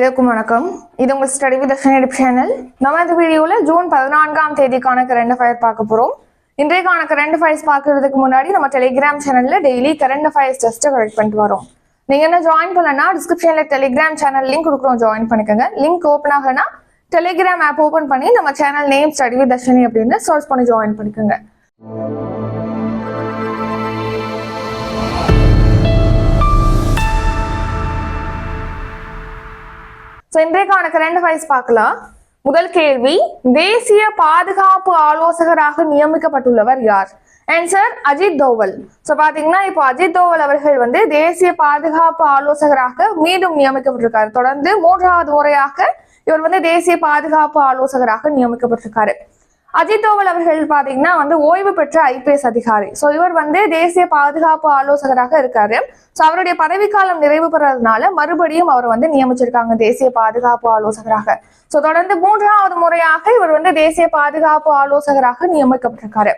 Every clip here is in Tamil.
இதற்கும் வணக்கம். இது உங்கள் ஸ்டடி வித் தர்ஷன் சேனல் நம்ம இந்த வீடியோவில் ஜூன் பதினான்காம் தேதிக்கான கரண்ட் அஃபயர் பார்க்க போகிறோம் இன்றைக்கான கரண்ட் அஃபயர்ஸ் பார்க்கறதுக்கு முன்னாடி நம்ம டெலிகிராம் சேனலில் டெய்லி கரண்ட் அஃபயர்ஸ் டெஸ்ட்டை கலெக்ட் பண்ணிட்டு வரோம். நீங்கள் என்ன ஜாயின் பண்ணலன்னா டிஸ்கிரிப்ஷனில் டெலிகிராம் சேனல் லிங்க் கொடுக்குறோம் ஜாயின் பண்ணிக்கோங்க. லிங்க் ஓப்பன் ஆகலன்னா டெலிகிராம் ஆப் ஓப்பன் பண்ணி நம்ம channel name study with Dharshini அப்படின்னு சர்ச் பண்ணி ஜாயின் பண்ணிக்கோங்க. ஸோ இன்றைக்கான கரண்ட் அஃபேர்ஸ் பார்க்கலாம். முதல் கேள்வி தேசிய பாதுகாப்பு ஆலோசகராக நியமிக்கப்பட்டுள்ளவர் யார்? ஆன்சர் அஜித் தோவல். ஸோ பார்த்தீங்கன்னா இப்போ அஜித் தோவல் அவர்கள் வந்து தேசிய பாதுகாப்பு ஆலோசகராக மீண்டும் நியமிக்கப்பட்டிருக்காரு. தொடர்ந்து மூன்றாவது முறையாக இவர் வந்து தேசிய பாதுகாப்பு ஆலோசகராக நியமிக்கப்பட்டிருக்காரு. அஜித் தோவல் அவர்கள் பாத்தீங்கன்னா வந்து ஓய்வு பெற்ற ஐபிஎஸ் அதிகாரி. ஸோ இவர் வந்து தேசிய பாதுகாப்பு ஆலோசகராக இருக்காரு. ஸோ அவருடைய பதவிக்காலம் நிறைவு பெறதுனால மறுபடியும் அவர் வந்து நியமிச்சிருக்காங்க தேசிய பாதுகாப்பு ஆலோசகராக. ஸோ தொடர்ந்து மூன்றாவது முறையாக இவர் வந்து தேசிய பாதுகாப்பு ஆலோசகராக நியமிக்கப்பட்டிருக்காரு.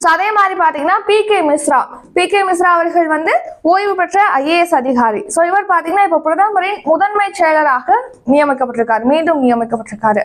ஸோ அதே மாதிரி பாத்தீங்கன்னா P K Mishra P K Mishra அவர்கள் வந்து ஓய்வு பெற்ற ஐஏஎஸ் அதிகாரி. ஸோ இவர் பாத்தீங்கன்னா இப்போ பிரதமரின் முதன்மை செயலராக நியமிக்கப்பட்டிருக்காரு. மீண்டும் நியமிக்கப்பட்டிருக்காரு.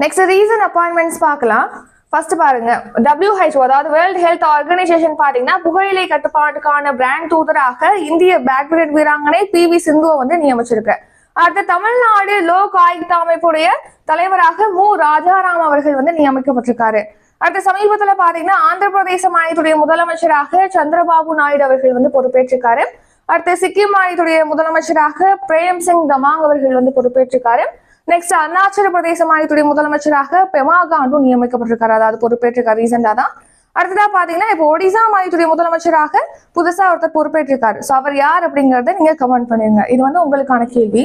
நெக்ஸ்ட் ரீசன் அப்பாயின்மெண்ட்ஸ் பார்க்கலாம். ஃபர்ஸ்ட் பாருங்க டபிள்யூஹெச்ஓ அதாவது வேர்ல்ட் ஹெல்த் ஆர்கனைசேஷன் பாத்தீங்கன்னா புகையிலை கட்டுப்பாட்டுக்கான பிராண்ட் தூதராக இந்திய பேட்மிண்டன் வீராங்கனை பி வி சிந்துவை வந்து நியமிச்சிருக்கு அடுத்து தமிழ்நாடு லோக் ஆயுக்த அமைப்புடைய தலைவராக மு. ராஜாராம் அவர்கள் வந்து நியமிக்கப்பட்டிருக்காரு. அடுத்த சமீபத்துல பாத்தீங்கன்னா ஆந்திர பிரதேச மாநிலத்துடைய முதலமைச்சராக சந்திரபாபு நாயுடு அவர்கள் வந்து பொறுப்பேற்றிருக்காரு. அடுத்து சிக்கிம் மாநிலத்துடைய முதலமைச்சராக பிரேம் சிங் தமாங் அவர்கள் வந்து பொறுப்பேற்றிருக்காரு. நெக்ஸ்ட் அருணாச்சல பிரதேச மாநிலத்துடைய முதலமைச்சராக பெமா காண்டு நியமிக்கப்பட்டிருக்காரு. அதாவது பொறுப்பேற்றிருக்காரு ரீசெண்டா தான். அடுத்ததா பாத்தீங்கன்னா இப்போ ஒடிசா மாநிலத்துடைய முதலமைச்சராக புதுசா ஒருத்தர் பொறுப்பேற்றிருக்காரு. ஸோ அவர் யார் அப்படிங்கறத நீங்க கமெண்ட் பண்ணிருங்க. இது வந்து உங்களுக்கான கேள்வி.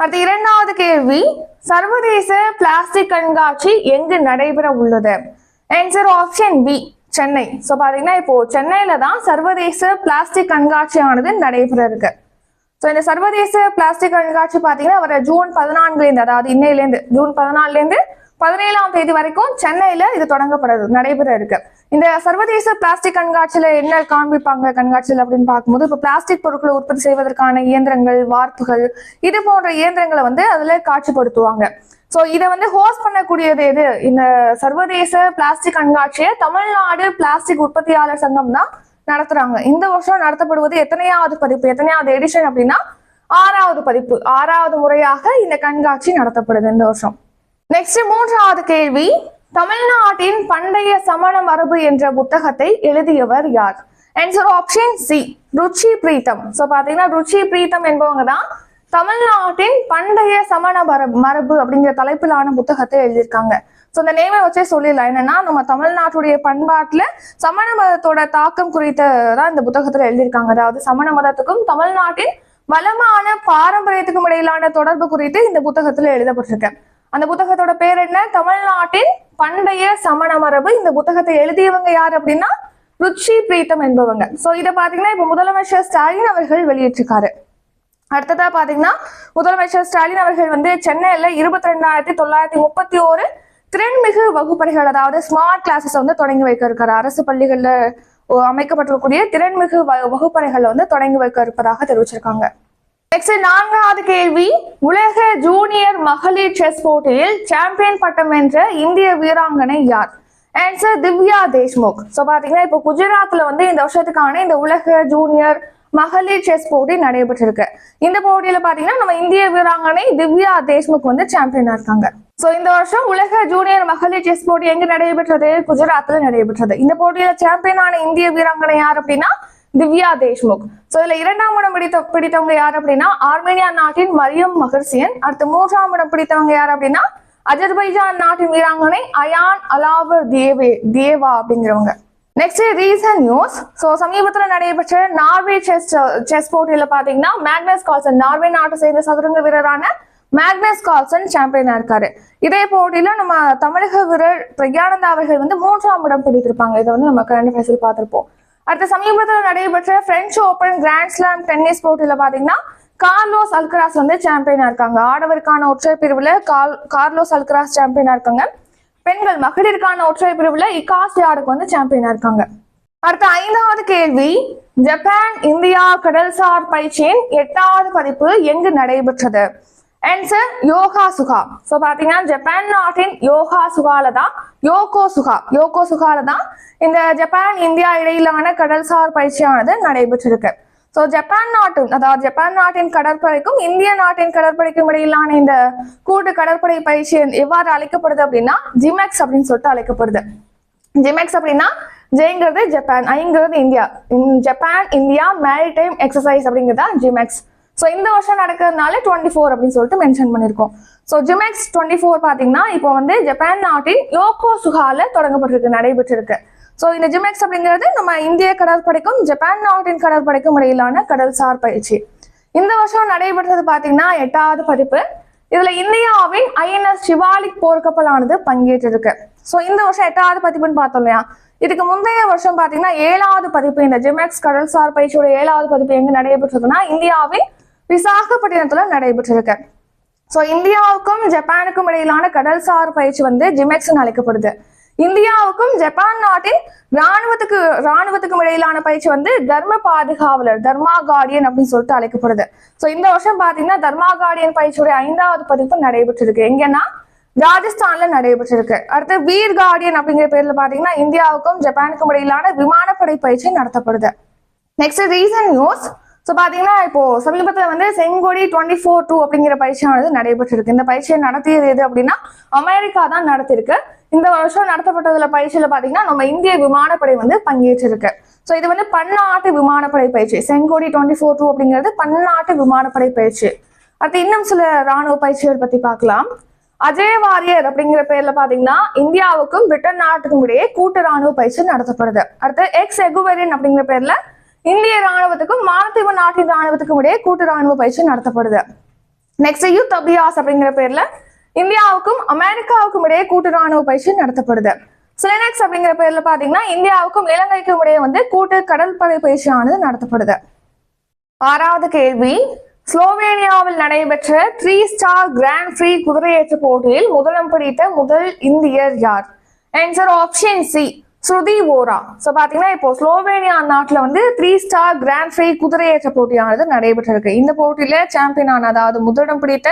அடுத்த இரண்டாவது கேள்வி சர்வதேச பிளாஸ்டிக் கண்காட்சி எங்கு நடைபெற உள்ளது? Answer option B Chennai. So பாத்தீங்கன்னா இப்போ சென்னையில தான் சர்வதேச பிளாஸ்டிக் கண்காட்சியானது நடைபெற இருக்கு. ஸோ இந்த சர்வதேச பிளாஸ்டிக் கண்காட்சி பார்த்தீங்கன்னா வர ஜூன் பதினான்குலேருந்து அதாவது இன்னையிலேருந்து ஜூன் பதினாலுலேருந்து பதினேழாம் தேதி வரைக்கும் சென்னையில இது தொடங்கப்படுது நடைபெற இருக்கு இந்த சர்வதேச பிளாஸ்டிக் கண்காட்சியில என்ன காண்பிப்பாங்க கண்காட்சியில் அப்படின்னு பார்க்கும்போது இப்போ பிளாஸ்டிக் பொருட்களை உற்பத்தி செய்வதற்கான இயந்திரங்கள் வார்ப்புகள் இது போன்ற இயந்திரங்களை வந்து அதுல காட்சிப்படுத்துவாங்க. ஸோ இதை வந்து ஹோஸ்ட் பண்ணக்கூடியது எது? இந்த சர்வதேச பிளாஸ்டிக் கண்காட்சியை தமிழ்நாடு பிளாஸ்டிக் உற்பத்தியாளர் சங்கம் தான் நடத்துறாங்க. இந்த வருஷம் நடத்தப்படுவது எத்தனையாவது பதிப்பு? எத்தனையாவது எடிஷன் அப்படின்னா ஆறாவது பதிப்பு. ஆறாவது முறையாக இந்த கண்காட்சி நடத்தப்படுது இந்த வருஷம். நெக்ஸ்ட் மூன்றாவது கேள்வி தமிழ்நாட்டின் பண்டைய சமண மரபு என்ற புத்தகத்தை எழுதியவர் யார்? Answer option C Ruchi Pritam. So பாத்தீங்கன்னா ருச்சி பிரீத்தம் என்பவங்க தான் தமிழ்நாட்டின் பண்டைய சமண மரபு மரபு அப்படிங்கிற தலைப்பிலான புத்தகத்தை எழுதியிருக்காங்க. ஸோ இந்த நேமை வச்சே சொல்லிடலாம். என்னன்னா நம்ம தமிழ்நாட்டுடைய பண்பாட்டில் சமண மதத்தோட தாக்கம் குறித்த தான் இந்த புத்தகத்தில் எழுதியிருக்காங்க. அதாவது சமண மதத்துக்கும் தமிழ்நாட்டின் வளமான பாரம்பரியத்துக்கும் இடையிலான தொடர்பு குறித்து இந்த புத்தகத்துல எழுதப்பட்டிருக்கு. அந்த புத்தகத்தோட பேர் என்ன? தமிழ்நாட்டின் பண்டைய சமண மரபு. இந்த புத்தகத்தை எழுதியவங்க யார் அப்படின்னா ருச்சி பிரீத்தம் என்பவங்க. சோ இதை பாத்தீங்கன்னா இப்ப முதலமைச்சர் ஸ்டாலின் அவர்கள் வெளியிட்டிருக்காரு. அடுத்ததா பாத்தீங்கன்னா முதலமைச்சர் ஸ்டாலின் அவர்கள் வந்து சென்னையில இருபத்தி ரெண்டாயிரத்தி தொள்ளாயிரத்தி முப்பத்தி ஓரு திறன்மிகு வகுப்பறைகள் அதாவது ஸ்மார்ட் கிளாஸஸ் வந்து தொடங்கி வைக்க இருக்கிற அரசு பள்ளிகளில் அமைக்கப்பட்டிருக்கக்கூடிய திறன்மிகு வ- வகுப்பறைகளை வந்து தொடங்கி வைக்க இருப்பதாக தெரிவிச்சிருக்காங்க. நெக்ஸ்ட் நான்காவது கேள்வி. உலக ஜூனியர் மகளிர் செஸ் போட்டியில் சாம்பியன் பட்டம் வென்ற இந்திய வீராங்கனை யார்? ஆன்சர் திவ்யா தேஷ்முக். ஸோ பார்த்தீங்கன்னா இப்போ குஜராத்தில் வந்து இந்த வருஷத்துக்கான இந்த உலக ஜூனியர் மகளிர் செஸ் போட்டி நடைபெற்றிருக்கு. இந்த போட்டியில் பார்த்தீங்கன்னா நம்ம இந்திய வீராங்கனை திவ்யா தேஷ்முக் வந்து சாம்பியனாக இருக்காங்க. சோ இந்த வருஷம் உலக ஜூனியர் மகளிர் செஸ் போட்டி எங்க நடைபெற்றது? குஜராத்ல நடைபெற்றது. இந்த போட்டியில சாம்பியனான இந்திய வீராங்கனை யார் அப்படின்னா திவ்யா தேஷ்முக். சோ இதுல இரண்டாம் இடம் பிடித்த பிடித்தவங்க யார் அப்படின்னா ஆர்மேனியா நாட்டின் மரியம் மகர்சியன் அடுத்து மூன்றாம் இடம் பிடித்தவங்க யார் அப்படின்னா அஜர்பைஜான் நாட்டின் வீராங்கனை அயான் அலாவர் தேவே தேவா அப்படிங்கிறவங்க. நெக்ஸ்ட் ரீசன் நியூஸ் ஸோ சமீபத்தில் நடைபெற்ற நார்வே செஸ் செஸ் போட்டியில பாத்தீங்கன்னா மேக்னஸ் கால்சன் நார்வே நாட்டை சேர்ந்த சதுரங்க வீரரான மேக்னஸ் கால்சன் சாம்பியனா இருக்காரு. இதே போட்டியில நம்ம தமிழக வீரர் பிரக்யானந்தா அவர்கள் வந்து மூன்றாம் இடம் பிடித்திருப்பாங்க. இதை வந்து நம்ம கரண்ட் ஃபேஸில் பார்த்திருப்போம். அடுத்த சமீபத்தில் நடைபெற்ற French Open grand slam tennis போட்டியில பாத்தீங்கன்னா கார்லோஸ் அல்கராஸ் வந்து சாம்பியனா இருக்காங்க. ஆடவருக்கான ஒற்றை பிரிவுல கால் கார்லோஸ் அல்கராஸ் சாம்பியனா இருக்காங்க. பெண்கள் மகளிருக்கான ஒற்றை பிரிவுல இகாஸ் யாருக்கு வந்து சாம்பியனா இருக்காங்க. அடுத்த ஐந்தாவது கேள்வி ஜப்பான் இந்தியா கடல்சார் பயிற்சியின் எட்டாவது பதிப்பு எங்கு நடைபெற்றது? ஆன்சர் யோகா சுகா ஸோ பார்த்தீங்கன்னா ஜப்பான் நாட்டின் யோகா சுகால தான் யோகோ சுகா. யோகோ சுகால தான் இந்த ஜப்பான் இந்தியா இடையிலான கடல்சார் பயிற்சியானது நடைபெற்றிருக்கு. ஸோ ஜப்பான் நாட்டும் அதாவது ஜப்பான் நாட்டின் கடற்படைக்கும் இந்திய நாட்டின் கடற்படைக்கும் இடையிலான இந்த கூட்டு கடற்படை பயிற்சி எவ்வாறு அழைக்கப்படுது அப்படின்னா ஜிமெக்ஸ் அப்படின்னு சொல்லிட்டு அழைக்கப்படுது. ஜிமெக்ஸ் அப்படின்னா ஜெய்ங்கிறது Japan ஐங்கிறது India. Japan India maritime exercise அப்படிங்கிறதா ஜிமெக்ஸ் ஸோ இந்த வருஷம் நடக்கிறதுனால டுவெண்ட்டி ஃபோர் அப்படின்னு சொல்லிட்டு மென்ஷன் பண்ணியிருக்கோம் ஸோ ஜிமெக்ஸ் டுவெண்ட்டி ஃபோர் பார்த்தீங்கன்னா இப்போ வந்து ஜப்பான் நாட்டின் யோகோ சுகால தொடங்கப்பட்டிருக்கு நடைபெற்றிருக்கு. ஸோ இந்த ஜிமெக்ஸ் அப்படிங்கிறது நம்ம இந்திய கடற்படைக்கும் ஜப்பான் நாட்டின் கடற்படைக்கும் இடையிலான கடல்சார் பயிற்சி. இந்த வருஷம் நடைபெற்றது பார்த்தீங்கன்னா எட்டாவது பதிப்பு. இதுல இந்தியாவின் ஐஎன்எஸ் சிவாலிக் போர்க்கப்பலானது பங்கேற்றிருக்கு. ஸோ இந்த வருஷம் எட்டாவது பதிப்புன்னு பார்த்தோம் இல்லையா? இதுக்கு முந்தைய வருஷம் பார்த்தீங்கன்னா ஏழாவது பதிப்பு இந்த ஜிமெக்ஸ் கடல்சார் பயிற்சியோட ஏழாவது பதிப்பு எங்க நடைபெற்றதுன்னா இந்தியாவின் விசாகப்பட்டினத்துல நடைபெற்றிருக்கு. ஸோ இந்தியாவுக்கும் ஜப்பானுக்கும் இடையிலான கடல்சார் பயிற்சி வந்து ஜிமெக்ஸ்னு அழைக்கப்படுது இந்தியாவுக்கும் ஜப்பான் நாட்டின் ராணுவத்துக்கு ராணுவத்துக்கும் இடையிலான பயிற்சி வந்து தர்ம பாதுகாவலர் தர்மா கார்டியன் அப்படின்னு சொல்லிட்டு அழைக்கப்படுது. ஸோ இந்த வருஷம் பார்த்தீங்கன்னா தர்மா கார்டியன் பயிற்சியுடைய ஐந்தாவது பதிப்பு நடைபெற்றிருக்கு. எங்கன்னா ராஜஸ்தான்ல நடைபெற்றிருக்கு. அடுத்து வீர் கார்டியன் அப்படிங்கிற பேர்ல பாத்தீங்கன்னா இந்தியாவுக்கும் ஜப்பானுக்கும் இடையிலான விமானப்படை பயிற்சி நடத்தப்படுது. நெக்ஸ்ட் ரீசன் நியூஸ் ஸோ பார்த்தீங்கன்னா இப்போ சமீபத்தில் வந்து செங்கோடி டுவெண்ட்டி ஃபோர் டூ அப்படிங்கிற பயிற்சியானது நடைபெற்றிருக்கு. இந்த பயிற்சியை நடத்தியது எது அப்படின்னா அமெரிக்கா தான் நடத்திருக்கு இந்த வருஷம் நடத்தப்பட்டதுல பயிற்சியில பார்த்தீங்கன்னா நம்ம இந்திய விமானப்படை வந்து பங்கேற்றிருக்கு. ஸோ இது வந்து பன்னாட்டு விமானப்படை பயிற்சி. செங்கோடி டுவெண்ட்டி ஃபோர் டூ அப்படிங்கிறது பன்னாட்டு விமானப்படை பயிற்சி. அடுத்து இன்னும் சில ராணுவ பயிற்சிகள் பத்தி பார்க்கலாம். அஜய் வாரியர் அப்படிங்கிற பேர்ல பாத்தீங்கன்னா இந்தியாவுக்கும் பிரிட்டன் நாட்டுக்கும் இடையே கூட்டு ராணுவ பயிற்சி நடத்தப்படுது. அடுத்து எக்ஸ் எகுவரின் அப்படிங்கிற பேர்ல இந்திய ராணுவத்துக்கும் மாலத்தீவு நாட்டின் ராணுவத்துக்கும் இடையே கூட்டு ராணுவ பயிற்சி நடத்தப்படுது. நெக்ஸ்ட் யூத் அபியாஸ் அப்படிங்கிற பேர்ல இந்தியாவுக்கும் அமெரிக்காவுக்கும் இடையே கூட்டு ராணுவ பயிற்சி நடத்தப்படுது. சிலனெக்ஸ் அப்படிங்கிற பேர்ல பாத்தீங்கன்னா இந்தியாவுக்கும் இலங்கைக்கும் இடையே வந்து கூட்டு கடற்படை பயிற்சியானது நடத்தப்படுது. ஆறாவது கேள்வி ஸ்லோவேனியாவில் நடைபெற்ற த்ரீ ஸ்டார் கிராண்ட் ஃப்ரீ குதிரையேற்ற போட்டியில் முதலம் பிடித்த முதல் இந்தியர் யார்? Answer option C Shruti Vohra so பார்த்தீங்கன்னா இப்போ ஸ்லோவேனியா நாட்டில் வந்து த்ரீ ஸ்டார் கிராண்ட் ஃப்ரீ குதிரையேற்ற போட்டியானது நடைபெற்றிருக்கு. இந்த போட்டியில சாம்பியன் ஆன அதாவது முதலிடம் பிடித்த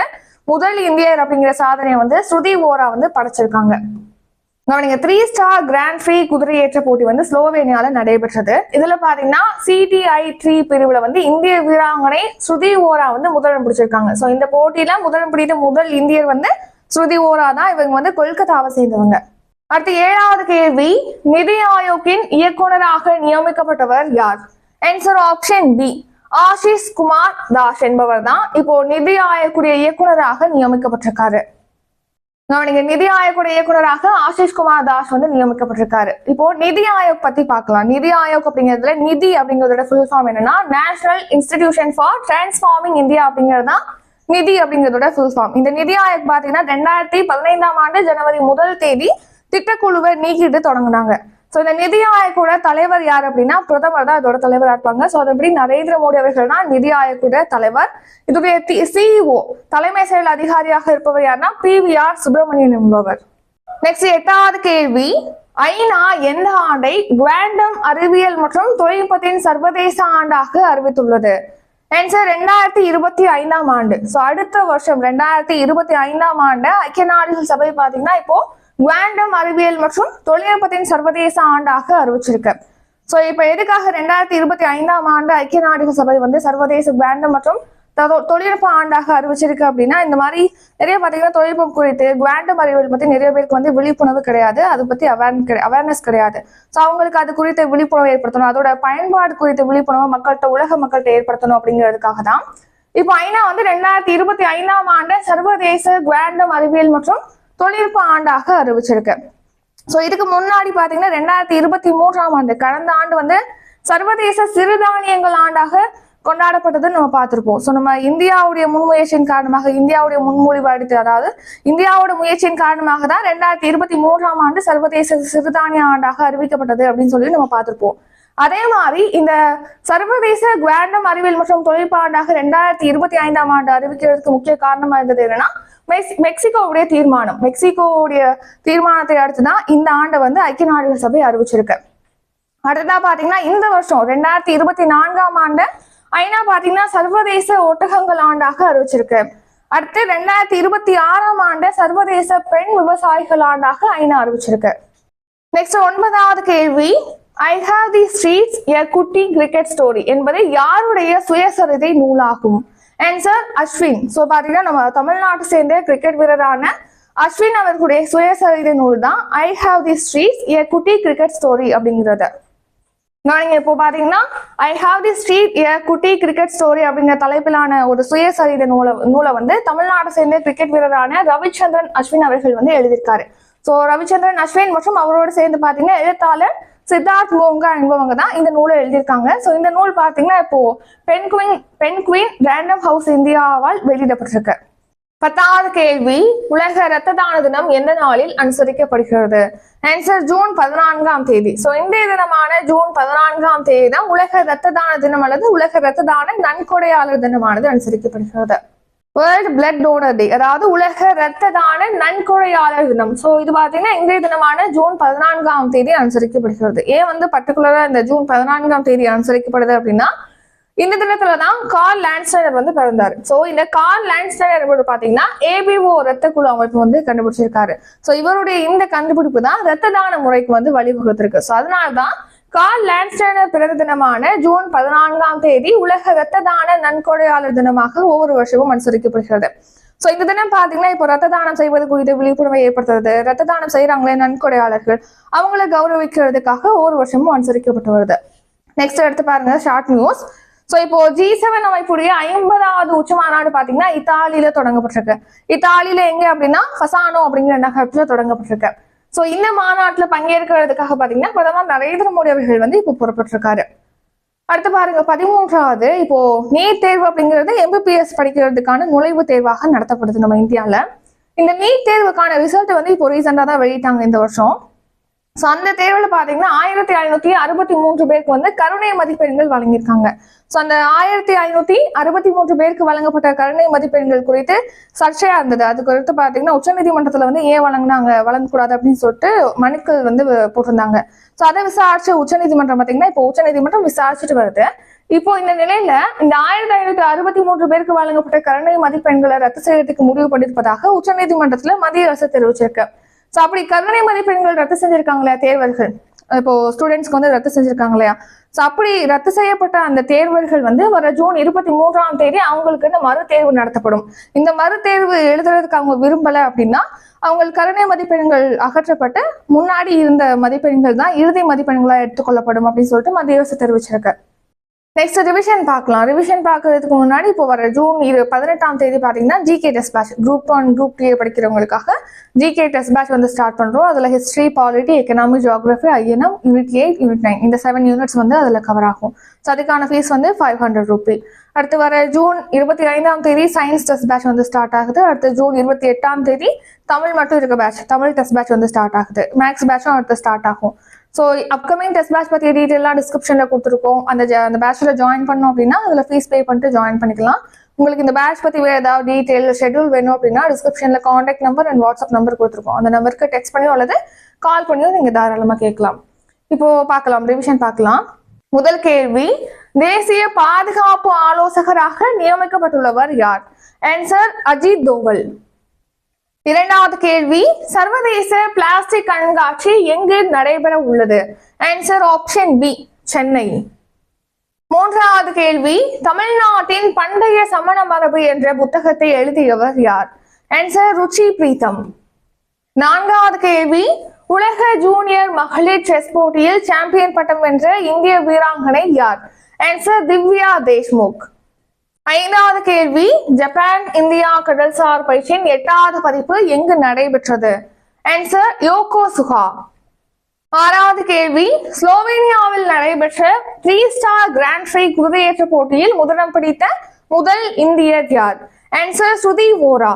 முதல் இந்தியர் அப்படிங்கிற சாதனையை வந்து ஸ்ருதி ஓரா வந்து படைச்சிருக்காங்க. கவனிங்க த்ரீ ஸ்டார் கிராண்ட் ஃப்ரீ குதிரையேற்ற போட்டி வந்து ஸ்லோவேனியால நடைபெற்றது. இதுல பாத்தீங்கன்னா சிடிஐ த்ரீ பிரிவுல வந்து இந்திய வீராங்கனை ஸ்ருதி ஓரா வந்து முதலிடம் பிடிச்சிருக்காங்க. சோ இந்த போட்டியில முதலிடம் பிடித்த முதல் இந்தியர் வந்து ஸ்ருதி ஓரா தான். இவங்க வந்து கொல்கத்தாவை சேர்ந்தவங்க. அடுத்து ஏழாவது கேள்வி நிதி ஆயோக்கின் இயக்குனராக நியமிக்கப்பட்டவர் யார்? Answer option B Ashish Kumar Das என்பவர் தான் இப்போ நிதி ஆயக்கூடிய இயக்குனராக நியமிக்கப்பட்டிருக்காரு. நீங்க நிதி ஆயோக்குடைய இயக்குனராக ஆஷிஷ் குமார் தாஸ் வந்து நியமிக்கப்பட்டிருக்காரு. இப்போ நிதி ஆயோக் பத்தி பார்க்கலாம். நிதி ஆயோக் அப்படிங்கிறதுல நிதி அப்படிங்கிறதோட ஃபுல் ஃபார்ம் என்னன்னா National Institution for Transforming India அப்படிங்கிறது தான் நிதி அப்படிங்கிறதோட ஃபுல் ஃபார்ம் இந்த நிதி ஆயோக் பாத்தீங்கன்னா ரெண்டாயிரத்தி பதினைந்தாம் ஆண்டு ஜனவரி முதல் தேதி திட்டக்குழுவை நீக்கிட்டு தொடங்குனாங்க. ஸோ இந்த நிதி ஆயோகோட தலைவர் யார் அப்படின்னா பிரதமர் தான் இதோட தலைவராக இருப்பாங்க. ஸோ அதன்படி நரேந்திர மோடி அவர்கள் தான் நிதி ஆயோகோட தலைவர். இதோடைய சிஇஓ தலைமை செயல் அதிகாரியாக இருப்பவர் யாருன்னா பி வி ஆர் சுப்பிரமணியன் என்பவர். நெக்ஸ்ட் எட்டாவது கேள்வி. ஐநா எந்த ஆண்டை குவாண்டம் அறிவியல் மற்றும் தொழில்நுட்பத்தின் சர்வதேச ஆண்டாக அறிவித்துள்ளது? ஆன்சர் ரெண்டாயிரத்தி இருபத்தி ஐந்தாம் ஆண்டு. ஸோ அடுத்த வருஷம் ரெண்டாயிரத்தி இருபத்தி ஐந்தாம் ஆண்டு ஐக்கிய நாடுகள் சபை பார்த்தீங்கன்னா இப்போ குவாண்டம் அறிவியல் மற்றும் தொழில்நுட்பத்தின் சர்வதேச ஆண்டாக அறிவிச்சிருக்கு. ஸோ இப்போ எதுக்காக ரெண்டாயிரத்தி இருபத்தி ஐந்தாம் ஆண்டு ஐக்கிய நாடுகள் சபை வந்து சர்வதேச குவாண்டம் மற்றும் தொழில்நுட்ப ஆண்டாக அறிவிச்சிருக்கு அப்படின்னா இந்த மாதிரி நிறைய பார்த்தீங்கன்னா தொழில்நுட்பம் குறித்து குவாண்டம் அறிவியல் பற்றி நிறைய பேருக்கு வந்து விழிப்புணர்வு கிடையாது. அதை பத்தி அவேர் அவேர்னஸ் கிடையாது. ஸோ அவங்களுக்கு அது குறித்த விழிப்புணர்வு ஏற்படுத்தணும். அதோட பயன்பாடு குறித்த விழிப்புணர்வு மக்கள்கிட்ட உலக மக்கள்கிட்ட ஏற்படுத்தணும் அப்படிங்கிறதுக்காக தான். இப்போ ஐநா வந்து ரெண்டாயிரத்தி இருபத்தி ஐந்தாம் ஆண்டு சர்வதேச குவாண்டம் அறிவியல் மற்றும் தொழில்நுட்ப ஆண்டாக அறிவிச்சிருக்கு. ஸோ இதுக்கு முன்னாடி பார்த்தீங்கன்னா ரெண்டாயிரத்தி இருபத்தி மூன்றாம் ஆண்டு கடந்த ஆண்டு வந்து சர்வதேச சிறுதானியங்கள் ஆண்டாக கொண்டாடப்பட்டது நம்ம பார்த்திருப்போம். ஸோ நம்ம இந்தியாவுடைய முன்முயற்சியின் காரணமாக இந்தியாவுடைய முன்மொழிவு அடித்து அதாவது இந்தியாவோட முயற்சியின் காரணமாக தான் ரெண்டாயிரத்தி இருபத்தி மூன்றாம் ஆண்டு சர்வதேச சிறுதானிய ஆண்டாக அறிவிக்கப்பட்டது அப்படின்னு சொல்லி நம்ம பார்த்திருப்போம். அதே மாதிரி இந்த சர்வதேச குவாண்டம் அறிவியல் மற்றும் தொழில்நுட்ப ஆண்டாக ரெண்டாயிரத்தி இருபத்தி ஐந்தாம் ஆண்டு அறிவிக்கிறதுக்கு முக்கிய காரணமா இருந்தது என்னன்னா மெக்சிகோவுடைய தீர்மானம். மெக்சிகோவுடைய தீர்மானத்தை அடுத்து தான் இந்த ஆண்டை வந்து ஐக்கிய நாடுகள் சபை அறிவிச்சிருக்கு. அடுத்ததா பாத்தீங்கன்னா இந்த வருஷம் ரெண்டாயிரத்தி இருபத்தி நான்காம் ஆண்டு ஐநா பாத்தீங்கன்னா சர்வதேச ஒட்டகங்கள் ஆண்டாக அறிவிச்சிருக்கு. அடுத்து ரெண்டாயிரத்தி இருபத்தி ஆறாம் ஆண்டு சர்வதேச பெண் விவசாயிகள் ஆண்டாக ஐநா அறிவிச்சிருக்கு. நெக்ஸ்ட் ஒன்பதாவது கேள்வி. ஐ ஹாவ் தி ஸ்ட்ரீட்ஸ் எ குட்டி கிரிக்கெட் ஸ்டோரி என்பது யாருடைய சுயசரிதை நூலாகும்? ஆன்சர் அஸ்வின் ஸோ பார்த்தீங்கன்னா நம்ம தமிழ்நாட்டை சேர்ந்த கிரிக்கெட் வீரரான அஸ்வின் அவர்களுடைய சுயசரிதை நூல் தான் ஐ ஹாவ் தி ஸ்ட்ரீட்ஸ் எ குட்டி கிரிக்கெட் ஸ்டோரி அப்படிங்கிறது நீங்க இப்போ பாத்தீங்கன்னா ஐ ஹாவ் தி ஸ்ட்ரீட் எ குட்டி கிரிக்கெட் ஸ்டோரி அப்படிங்கிற தலைப்பிலான ஒரு சுயசரிதை நூலை நூலை வந்து தமிழ்நாட்டை சேர்ந்த கிரிக்கெட் வீரரான ரவிச்சந்திரன் அஸ்வின் அவர்கள் வந்து எழுதியிருக்காரு. ஸோ ரவிச்சந்திரன் அஸ்வின் மற்றும் அவரோடு சேர்ந்து பாத்தீங்கன்னா எழுத்தாளர் சித்தார்த் மோங்கா என்பவங்க தான் இந்த நூலை எழுதியிருக்காங்க. ஸோ இந்த நூல் பாத்தீங்கன்னா இப்போ பென்குவின் குயின் குயின் ரேண்டம் ஹவுஸ் இந்தியாவால் வெளியிடப்பட்டிருக்கு. பத்தாவது கேள்வி உலக இரத்த தான தினம் எந்த நாளில் அனுசரிக்கப்படுகிறது? ஆன்சர் ஜூன் பதினான்காம் தேதி. ஸோ இந்திய தினமான ஜூன் பதினான்காம் தேதி தான் உலக இரத்த தான தினம் அல்லது உலக இரத்த தான நன்கொடையாளர் தினமானது அனுசரிக்கப்படுகிறது. வேர்ல்டு பிளட் டோனர் டே அதாவது உலக இரத்த தான நன்கொடையாளர் தினம். ஸோ இது பார்த்தீங்கன்னா இன்றைய தினமான ஜூன் பதினான்காம் தேதி அனுசரிக்கப்படுகிறது. ஏன் வந்து பர்டிகுலராக இந்த ஜூன் பதினான்காம் தேதி அனுசரிக்கப்படுது அப்படின்னா இந்த தினத்துல தான் கார்ல் லேண்ட்ஸ்டைனர் வந்து பிறந்தாரு. ஸோ இந்த கார்ல் லேண்ட்ஸ்டைனர் என்பவர் பாத்தீங்கன்னா ஏபிஓ ரத்த குழு அமைப்பு வந்து கண்டுபிடிச்சிருக்காரு. ஸோ இவருடைய இந்த கண்டுபிடிப்பு தான் ரத்த தான முறைக்கு வந்து வழிவகுத்திருக்கு. அதனால தான் கார்ல் லான்ஸ்டனர் பிறந்த தினமான ஜூன் பதினான்காம் தேதி உலக ரத்த தான நன்கொடையாளர் தினமாக ஒவ்வொரு வருஷமும் அனுசரிக்கப்படுகிறது. சோ இந்த தினம் பாத்தீங்கன்னா இப்போ ரத்த தானம் செய்வது குறித்து விழிப்புணர்வை ஏற்படுத்துறது ரத்த தானம் செய்யறாங்களே நன்கொடையாளர்கள் அவங்களை கௌரவிக்கிறதுக்காக ஒவ்வொரு வருஷமும் அனுசரிக்கப்பட்டு வருது. நெக்ஸ்ட் எடுத்து பாருங்க ஷார்ட் நியூஸ் ஸோ இப்போ ஜி செவன் அமைப்புடைய ஐம்பதாவது உச்ச மாநாடு பாத்தீங்கன்னா இத்தாலியில தொடங்கப்பட்டிருக்கு. இத்தாலியில எங்க அப்படின்னா ஃபசானோ அப்படிங்கிற நகரத்துல தொடங்கப்பட்டிருக்கு. ஸோ இந்த மாநாட்டுல பங்கேற்கிறதுக்காக பாத்தீங்கன்னா பிரதமர் நரேந்திர மோடி அவர்கள் வந்து இப்போ புறப்பட்டிருக்காரு. அடுத்து பாருங்க பதிமூன்றாவது இப்போ நீட் தேர்வு அப்படிங்கிறது எம்பிபிஎஸ் படிக்கிறதுக்கான நுழைவு தேர்வாக நடத்தப்படுது நம்ம இந்தியாவில் இந்த நீட் தேர்வுக்கான ரிசல்ட் வந்து இப்போ ரீசெண்டா தான் வெளியிட்டாங்க இந்த வருஷம். ஸோ அந்த தேர்வில் பார்த்தீங்கன்னா ஆயிரத்தி ஐநூத்தி அறுபத்தி மூன்று பேருக்கு வந்து கருணை மதிப்பெண்கள் வழங்கியிருக்காங்க. ஸோ அந்த ஆயிரத்தி ஐநூத்தி அறுபத்தி மூன்று பேருக்கு வழங்கப்பட்ட கருணை மதிப்பெண்கள் குறித்து சர்ச்சையா இருந்தது. அது குறித்து பார்த்தீங்கன்னா உச்சநீதிமன்றத்தில் வந்து ஏன் வழங்கினாங்க வழங்கக்கூடாது அப்படின்னு சொல்லிட்டு மனுக்கள் வந்து போட்டிருந்தாங்க. ஸோ அதை விசாரிச்ச உச்சநீதிமன்றம் பார்த்தீங்கன்னா இப்போ உச்சநீதிமன்றம் விசாரிச்சுட்டு வருது. இப்போ இந்த நிலையில இந்த ஆயிரத்தி ஐநூத்தி அறுபத்தி மூன்று பேருக்கு வழங்கப்பட்ட கருணை மதிப்பெண்களை ரத்து செய்யறதுக்கு முடிவு பண்ணியிருப்பதாக உச்சநீதிமன்றத்துல மத்திய அரசு தெரிவிச்சிருக்கு. ஸோ அப்படி கருணை மதிப்பெண்கள் ரத்து செஞ்சிருக்காங்களா தேர்வர்கள். இப்போ ஸ்டூடெண்ட்ஸ்க்கு வந்து ரத்து செஞ்சிருக்காங்க இல்லையா ஸோ அப்படி ரத்து செய்யப்பட்ட அந்த தேர்வர்கள் வந்து வர ஜூன் இருபத்தி மூன்றாம் தேதி அவங்களுக்கு மறு தேர்வு நடத்தப்படும். இந்த மறு தேர்வு எழுதுறதுக்கு அவங்க விரும்பல அப்படின்னா அவங்க கருணை மதிப்பெண்கள் அகற்றப்பட்டு முன்னாடி இருந்த மதிப்பெண்கள் தான் இறுதி மதிப்பெண்களாக எடுத்துக்கொள்ளப்படும் அப்படின்னு சொல்லிட்டு மத்திய அரசு தெரிவிச்சிருக்கு. நெக்ஸ்ட் ரிவிஷன் பார்க்கலாம். ரிவிஷன் பார்க்கறதுக்கு முன்னாடி இப்போ வர ஜூன் இரு பதினெட்டாம் தேதி பார்த்தீங்கன்னா GK test batch group one group two படிக்கிறவங்களுக்காக GK test batch வந்து ஸ்டார்ட் பண்ணுறோம் அதில் history polity economy geography INM unit eight unit nine இந்த செவன் யூனிட்ஸ் வந்து அதில் கவர் ஆகும். ஸோ அதுக்கான ஃபீஸ் வந்து ஃபைவ் ஹண்ட்ரட் ருபி அடுத்து வர ஜூன் இருபத்தி ஐந்தாம் தேதி சயின்ஸ் டெஸ்ட் பேட்ச் வந்து ஸ்டார்ட் ஆகுது. அடுத்து ஜூன் இருபத்தி எட்டாம் தேதி தமிழ் மட்டும் இருக்க பேட்ச் தமிழ் டெஸ்ட் பேட்ச் வந்து ஸ்டார்ட் ஆகுது. மேக்ஸ் பேட்சும் அடுத்து ஸ்டார்ட் ஆகும். ஸோ அப்கமிங் டெஸ்ட் பேட்ச் பற்றி டீட்டெயிலாக டிஸ்கிரிப்ஷனில் கொடுத்துருக்கோம். அந்த அந்த பேட்சில் ஜாயின் பண்ணோம் அப்படின்னா அதில் ஃபீஸ் பே பண்ணிட்டு ஜாயின் பண்ணிக்கலாம். உங்களுக்கு இந்த பேட்ச் பற்றி வேறு ஏதாவது டீட்டெயில் ஷெட்யூல் வேணும் அப்படின்னா டிஸ்கிரிப்ஷனில் contact number and WhatsApp number கொடுத்துருக்கோம். அந்த நம்பருக்கு டெக்ஸ்ட் பண்ணியோ அல்லது கால் பண்ணியோ நீங்கள் தாராளமாக கேட்கலாம். இப்போ பார்க்கலாம் ரிவிஷன் பார்க்கலாம். முதல் கேள்வி தேசிய பாதுகாப்பு ஆலோசகராக நியமிக்கப்பட்டுள்ளவர் யார்? ஆன்சர் அஜித் தோவல். இரண்டாவது கேள்வி சர்வதேச பிளாஸ்டிக் கண்காட்சி எங்கு நடைபெற உள்ளது? Answer option B Chennai. மூன்றாவது கேள்வி தமிழ்நாட்டின் பண்டைய சமண மரபு என்ற புத்தகத்தை எழுதியவர் யார்? ஆன்சர் ருச்சி பிரீத்தம். நான்காவது கேள்வி உலக ஜூனியர் மகளிர் செஸ் போட்டியில் சாம்பியன் பட்டம் வென்ற இந்திய வீராங்கனை யார்? ஆன்சர் திவ்யா தேஷ்முக். ஐந்தாவது கேள்வி ஜப்பான் இந்தியா கடல்சார் பயிற்சியின் எட்டாவது பதிப்பு எங்கு நடைபெற்றது? ஆன்சர் யோகோ சுகா ஆறாவது கேள்வி ஸ்லோவேனியாவில் நடைபெற்ற த்ரீ ஸ்டார் கிராண்ட் ஃப்ரீ குதிரையேற்ற போட்டியில் முதலிடம் பிடித்த முதல் இந்தியர் யார்? ஆன்சர் ஸ்ருதி ஓரா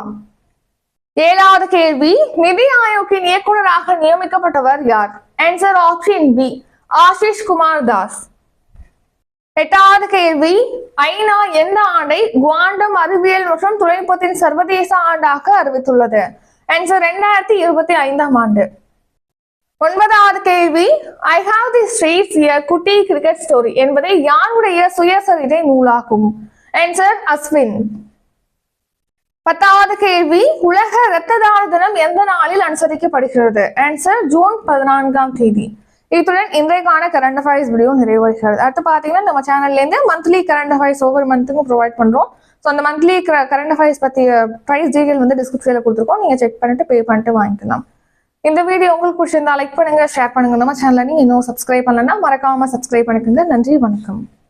ஏழாவது கேள்வி நிதி ஆயோக்கின் இயக்குநராக நியமிக்கப்பட்டவர் யார்? Answer option B Ashish Kumar Das. எட்டாவது கேள்வி. ஐநா எந்த ஆண்டை குவாண்டம் அறிவியல் மற்றும் தொழில்நுட்பத்தின் சர்வதேச ஆண்டாக அறிவித்துள்ளது? ஆன்சர் ரெண்டாயிரத்தி இருபத்தி ஐந்தாம் ஆண்டு. ஒன்பதாவது கேள்வி. ஐ ஹாவ் தி ஸ்ட்ரீட்ஸ் எ குட்டி கிரிக்கெட் ஸ்டோரி என்பதை யாருடைய சுயசரிதை நூலாகும்? ஆன்சர் அஸ்வின். பத்தாவது கேள்வி. உலக இரத்த தான தினம் எந்த நாளில் அனுசரிக்கப்படுகிறது? ஆன்சர் ஜூன் பதினான்காம் தேதி. இத்துடன் இன்றைக்கான கரண்ட் அஃபேர்ஸ் வீடியோ நிறைவடைகிறது. அடுத்து பார்த்தீங்கன்னா நம்ம சேனல்ல இருந்து மந்த்லி கரண்ட் அஃபேர்ஸ் ஒவ்வொரு மந்த்துக்கும் ப்ரொவைட் பண்றோம். ஸோ அந்த மந்த்லி கரண்ட் அஃபேர்ஸ் பத்தி ப்ரைஸ் டீடைல் வந்து டிஸ்கிரிப்ஷனில் கொடுத்துருக்கோம். நீங்க செக் பண்ணிட்டு பே பண்ணிட்டு வாங்கிக்கலாம். இந்த வீடியோ உங்களுக்கு பிடிச்சிருந்தா லைக் பண்ணுங்க ஷேர் பண்ணுங்க. நம்ம சேனல்ல நீங்க இன்னும் சப்ஸ்கிரைப் பண்ணலன்னா மறக்காம சப்ஸ்கிரைப் பண்ணிக்கோங்க. நன்றி வணக்கம்.